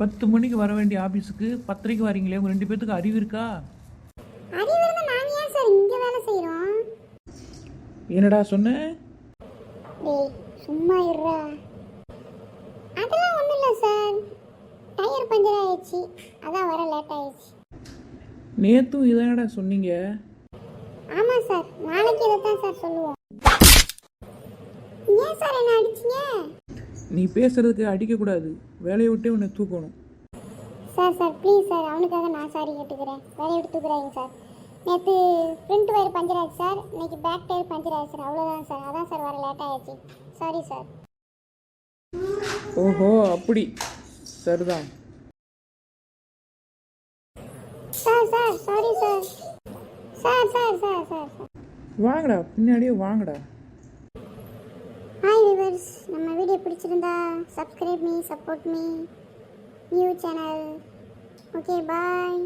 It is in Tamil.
பத்து மணிக்கு வர வேண்டிய ஆஃபீஸுக்கு பத்தரைக்கு வரீங்களே? உங்கள் ரெண்டு பேத்துக்கு அறிவு இருக்கா? அறிவு இருந்தா நாங்க ஏன் சார் இங்க வேலை செய்றோம்? என்னடா சொன்ன? டேய் சும்மா இருடா. அதெல்லாம் ஒண்ணும் இல்ல சார். டயர் பஞ்சர் ஆயிடுச்சு. அதான் வர லேட் ஆயிடுச்சு. நேற்றும் இதானடா சொன்னீங்க. ஆமா சார். நாளைக்கு இதை தான் சார் சொல்லுவோம். ஏன் சார் என்ன அடிச்சீங்க? நீ பேசுறதுக்கு அடிக்கக்கூடாது வேலையை விட்டே உன்னை தூக்கணும். Sir sir please sir. அவனுக்காக நான் சாரி கேட்டுக்கிறேன். வேலையை விட்டு தூக்குறாங்க சார். நேற்று ஃப்ரண்ட் டயர் பஞ்சர் ஆயிடுச்சு சார். இன்னைக்கு பேக் டயர் பஞ்சர் ஆயிடுச்சு சார். அவ்வளோதான் சார். அதான் சார் வர லேட் ஆயிடுச்சு. Sorry sir. ஓஹோ அப்படி. சரிதான். Sir sir sorry. Sir sir sir sir sir. வாங்கடா. பின்னாடியே வாங்கடா. ஹாய் விவர்ஸ் நம்ம பிடிச்சிருந்தா subscribe me support me new channel okay bye